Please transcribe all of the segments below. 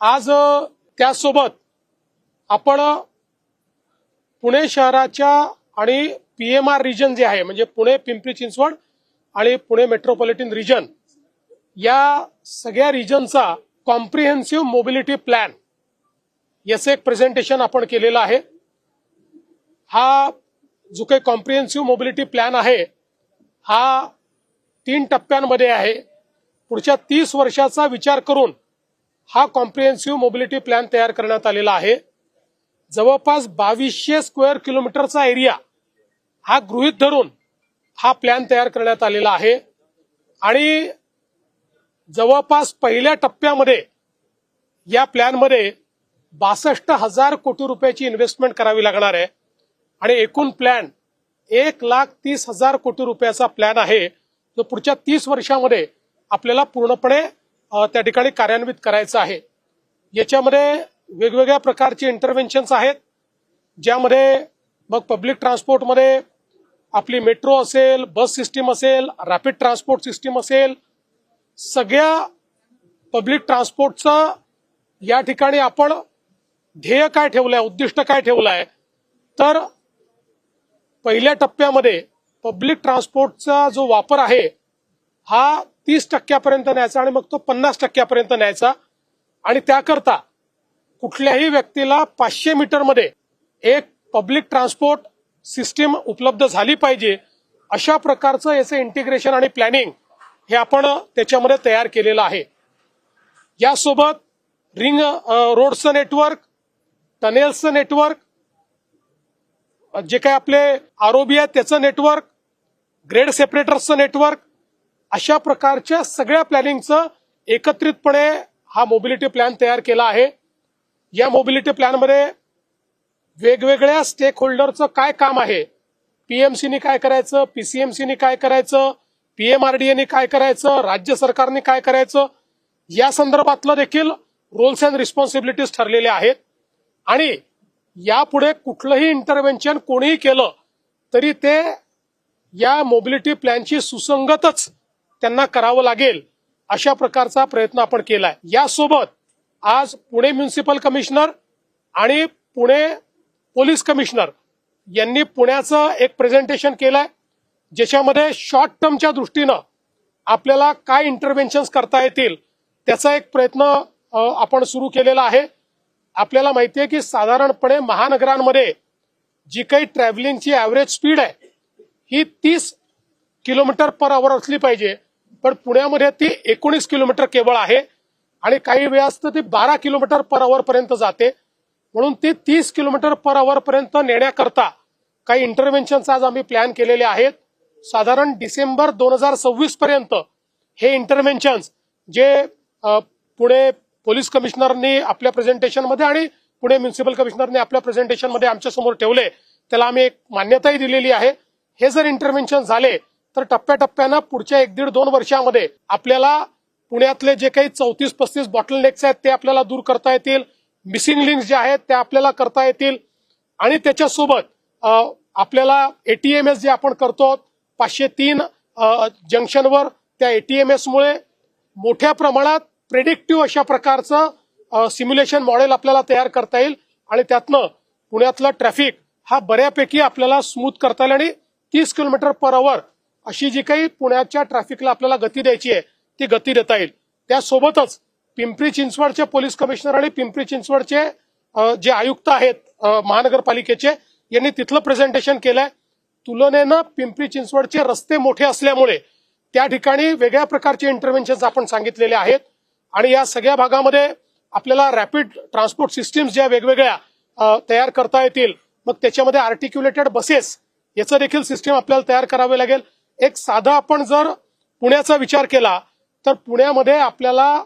आज त्यासोबत आपण पुणे शहराच्या आणि पी एम आर रिजन जे आहे म्हणजे पुणे पिंपरी चिंचवड आणि पुणे मेट्रोपॉलिटन रिजन या सगळ्या रिजनचा कॉम्प्रिहेन्सिव्ह मोबिलिटी प्लॅन याचं एक प्रेझेंटेशन आपण केलेलं आहे. हा जो काही कॉम्प्रिहेन्सिव्ह मोबिलिटी प्लॅन आहे हा तीन टप्प्यांमध्ये आहे. पुढच्या तीस वर्षाचा विचार करून हा कॉम्प्रिहेन्सिव्ह मोबिलिटी प्लॅन तयार करण्यात आलेला आहे. जवळपास बावीसशे स्क्वेअर किलोमीटरचा एरिया हा गृहीत धरून हा प्लॅन तयार करण्यात आलेला आहे. आणि जवळपास पहिल्या टप्प्यामध्ये या प्लॅनमध्ये बासष्ट हजार कोटी रुपयाची इन्व्हेस्टमेंट करावी लागणार आहे. आणि एकूण प्लॅन एक लाख तीस हजार कोटी रुपयाचा प्लॅन आहे. जो पुढच्या तीस वर्षामध्ये आपल्याला पूर्णपणे त्या ठिकाणी कार्यान्वित करायचं आहे. याच्यामध्ये वेगवेगळ्या प्रकारचे इंटरव्हेन्शन्स आहेत. ज्यामध्ये मग पब्लिक ट्रान्सपोर्टमध्ये आपली मेट्रो असेल बस सिस्टीम असेल रॅपिड ट्रान्सपोर्ट सिस्टीम असेल सगळ्या पब्लिक ट्रान्सपोर्टचा या ठिकाणी आपण ध्येय काय ठेवलं आहे उद्दिष्ट काय ठेवलं आहे तर पहिल्या टप्प्यामध्ये पब्लिक ट्रान्सपोर्टचा जो वापर आहे हा तीस टक्क्यापर्यंत न्यायचा आणि मग तो पन्नास टक्क्यापर्यंत न्यायचा. आणि त्याकरता कुठल्याही व्यक्तीला पाचशे मीटरमध्ये एक पब्लिक ट्रान्सपोर्ट सिस्टीम उपलब्ध झाली पाहिजे अशा प्रकारचं याचं इंटिग्रेशन आणि प्लॅनिंग हे आपण त्याच्यामध्ये तयार केलेलं आहे. यासोबत रिंग रोडचं नेटवर्क टनेल्सचं नेटवर्क जे काही आपले आरोबी आहे त्याचं नेटवर्क ग्रेड सेपरेटर्सचं नेटवर्क अशा प्रकारच्या सगळ्या प्लॅनिंगचं एकत्रितपणे हा मोबिलिटी प्लॅन तयार केला आहे. या मोबिलिटी प्लॅनमध्ये वेगवेगळ्या स्टेक होल्डरचं काय काम आहे? पीएमसीनी काय करायचं? पीसीएमसीनी काय करायचं? पीएमआरडीएने काय करायचं? राज्य सरकारने काय करायचं? या संदर्भातलं देखील रोल्स अँड रिस्पॉन्सिबिलिटीज ठरलेल्या आहेत. आणि यापुढे कुठलंही इंटरव्हेन्शन कोणीही केलं तरी ते या मोबिलिटी प्लॅनची सुसंगतच त्यांना करावं लागेल अशा प्रकारचा प्रयत्न आपण केलाय. यासोबत आज पुणे म्युन्सिपल कमिशनर आणि पुणे पोलीस कमिशनर यांनी पुण्याचं एक प्रेझेंटेशन केलंय ज्याच्यामध्ये शॉर्ट टर्मच्या दृष्टीनं आपल्याला काय इंटरव्हेन्शन्स करता येतील त्याचा एक प्रयत्न आपण सुरू केलेला आहे. आपल्याला माहिती आहे की साधारणपणे महानगरांमध्ये जी काही ट्रॅव्हलिंगची ॲव्हरेज स्पीड आहे ही तीस किलोमीटर पर आवर असली पाहिजे. पण पुण्यामध्ये ती एकोणीस किलोमीटर केवळ आहे आणि काही वेळास तर ती बारा किलोमीटर पर आवर पर्यंत जाते. म्हणून ती तीस किलोमीटर पर आवर पर्यंत नेण्याकरता काही इंटरव्हेन्शन्स आज आम्ही प्लॅन केलेले आहेत. साधारण डिसेंबर दोन हजार सव्वीस पर्यंत हे इंटरव्हेन्शन्स जे पुणे पोलीस कमिशनरनी आपल्या प्रेझेंटेशनमध्ये आणि पुणे म्युन्सिपल कमिशनरने आपल्या प्रेझेंटेशनमध्ये आमच्यासमोर ठेवले. त्याला आम्ही एक मान्यताही दिलेली आहे. हे जर इंटरव्हेन्शन झाले तर टप्प्याटप्प्यानं पुढच्या एक दीड दोन वर्षामध्ये आपल्याला पुण्यातले जे काही चौतीस पस्तीस बॉटल नेक्स आहेत ते आपल्याला दूर करता येतील. मिसिंग लिंक्स जे आहेत त्या आपल्याला करता येतील. आणि त्याच्यासोबत आपल्याला एटीएमएस जे आपण करतो पाचशे तीन जंक्शनवर त्या एटीएमएसमुळे मोठ्या प्रमाणात प्रेडिक्टिव्ह अशा प्रकारचं सिम्युलेशन मॉडेल आपल्याला तयार करता येईल. आणि त्यातनं पुण्यातलं ट्रॅफिक हा बऱ्यापैकी आपल्याला स्मूथ करता येईल. आणि तीस किलोमीटर पर अवर अशी जी काही पुण्याच्या ट्रॅफिकला आपल्याला गती द्यायची आहे ती गती देता येईल. त्यासोबतच पिंपरी चिंचवडचे पोलीस कमिशनर आणि पिंपरी चिंचवडचे जे आयुक्त आहेत महानगरपालिकेचे यांनी तिथलं प्रेझेंटेशन केलंय. तुलनेनं पिंपरी चिंचवडचे रस्ते मोठे असल्यामुळे त्या ठिकाणी वेगळ्या प्रकारचे इंटरव्हेन्शन्स आपण सांगितलेले आहेत. आणि या सगळ्या भागामध्ये आपल्याला रॅपिड ट्रान्सपोर्ट सिस्टीम्स ज्या वेगवेगळ्या तयार करता येतील मग त्याच्यामध्ये आर्टिक्युलेटेड बसेस याचं देखील सिस्टीम आपल्याला तयार करावे लागेल. एक साधा आपण जर पुण्याचा विचार केला तर पुण्यामध्ये आपल्याला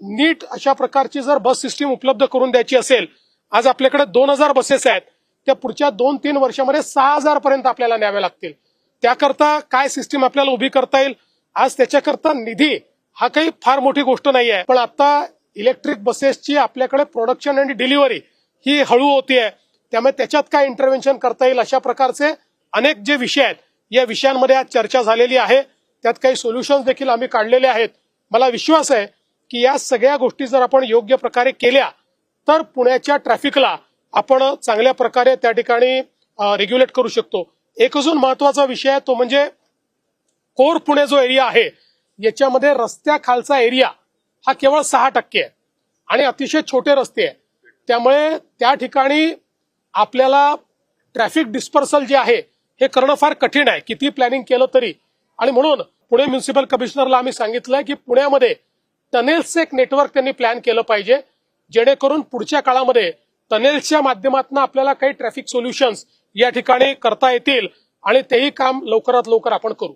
नीट अशा प्रकारची जर बस सिस्टीम उपलब्ध करून द्यायची असेल आज आपल्याकडे दोन हजार बसेस आहेत त्या पुढच्या दोन तीन वर्षामध्ये सहा हजार पर्यंत आपल्याला न्याव्या लागतील. त्याकरता काय सिस्टीम आपल्याला उभी करता येईल आज त्याच्याकरता निधी हा काही फार मोठी गोष्ट नाही आहे पण आता इलेक्ट्रिक बसेसची आपल्याकडे प्रोडक्शन आणि डिलिव्हरी ही हळू होती आहे त्यामुळे त्याच्यात काय इंटरव्हेन्शन करता येईल अशा प्रकारचे अनेक जे विषय आहेत या विषयांमध्ये आज चर्चा झालेली आहे. त्यात काही सोल्युशन्स देखील आम्ही काढलेले आहेत. मला विश्वास आहे की या सगळ्या गोष्टी जर आपण योग्य प्रकारे केल्या तर पुण्याच्या ट्रॅफिकला आपण चांगल्या प्रकारे त्या ठिकाणी रेग्युलेट करू शकतो. एक अजून महत्त्वाचा विषय आहे तो म्हणजे कोर पुणे जो एरिया आहे याच्यामध्ये रस्त्याखालचा एरिया हा केवळ सहा टक्के आहे आणि अतिशय छोटे रस्ते आहे त्यामुळे त्या ठिकाणी आपल्याला ट्रॅफिक डिस्पर्सल जे आहे हे करणं फार कठीण आहे. किती प्लॅनिंग केलं तरी. आणि म्हणून पुणे म्युन्सिपल कमिशनरला आम्ही सांगितलंय की पुण्यामध्ये टनेल्सचं एक नेटवर्क त्यांनी प्लॅन केलं पाहिजे. जेणेकरून पुढच्या काळामध्ये टनेल्सच्या माध्यमातून आपल्याला काही ट्रॅफिक सोल्युशन्स या ठिकाणी करता येतील आणि तेही काम लवकरात लवकर आपण करू.